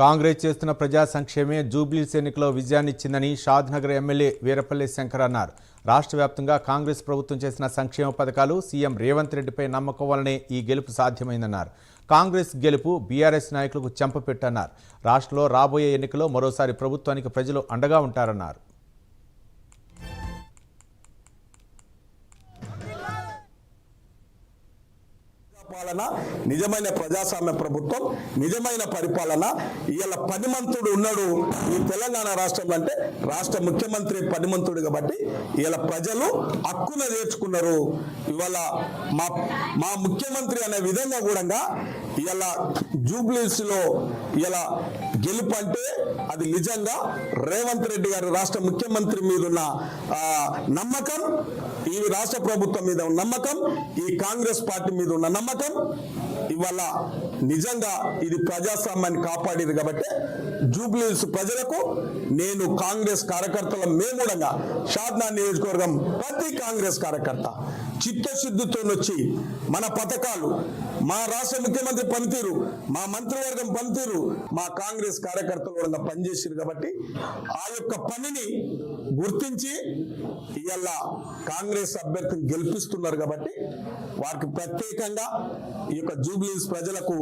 కాంగ్రెస్ చేస్తున్న ప్రజా సంక్షేమే జూబ్లీస్ ఎన్నికలో విజయాన్నిచ్చిందని షాద్నగర్ ఎమ్మెల్యే వీరపల్లి శంకర్ అన్నారు. రాష్ట్ర వ్యాప్తంగా కాంగ్రెస్ ప్రభుత్వం చేసిన సంక్షేమ పథకాలు సీఎం రేవంత్ రెడ్డిపై నమ్మకం వల్లనే ఈ గెలుపు సాధ్యమైందన్నారు. కాంగ్రెస్ గెలుపు బీఆర్ఎస్ నాయకులకు చెంపపెట్టన్నారు. రాష్ట్రంలో రాబోయే ఎన్నికలో మరోసారి ప్రభుత్వానికి ప్రజలు అండగా ఉంటారన్నారు. పాలన నిజమైన ప్రజాస్వామ్య ప్రభుత్వం నిజమైన పరిపాలన. ఇవాళ పనిమంతుడు ఉన్నాడు ఈ తెలంగాణ రాష్ట్రంలో అంటే రాష్ట్ర ముఖ్యమంత్రి పనిమంతుడు కాబట్టి ఇవాళ ప్రజలు హక్కున తీర్చుకున్నారు ఇవాళ మా మా ముఖ్యమంత్రి అనే విధంగా కూడా ఇవాళ జూబ్లీస్లో ఇలా గెలుపు అంటే అది నిజంగా రేవంత్ రెడ్డి గారు రాష్ట్ర ముఖ్యమంత్రి మీద ఉన్న నమ్మకం ఈ రాష్ట్ర ప్రభుత్వం మీద ఉన్న నమ్మకం ఈ కాంగ్రెస్ పార్టీ మీద ఉన్న నమ్మకం. ఇవాళ నిజంగా ఇది ప్రజాస్వామ్యాన్ని కాపాడేది కాబట్టి జూబ్లీస్ ప్రజలకు నేను కాంగ్రెస్ కార్యకర్తల మేమూడంగా షాద్నా నియోజకవర్గం ప్రతి కాంగ్రెస్ కార్యకర్త చిత్తశుద్ధితో వచ్చి మన పథకాలు మా రాష్ట్ర ముఖ్యమంత్రి పనితీరు మా మంత్రివర్గం పనితీరు మా కాంగ్రెస్ కార్యకర్తలు కూడా పనిచేసారు కాబట్టి ఆ యొక్క పనిని గుర్తించి ఇవాళ కాంగ్రెస్ అభ్యర్థిని గెలిపిస్తున్నారు కాబట్టి వారికి ప్రత్యేకంగా ఈ యొక్క జూబ్లీస్ ప్రజలకు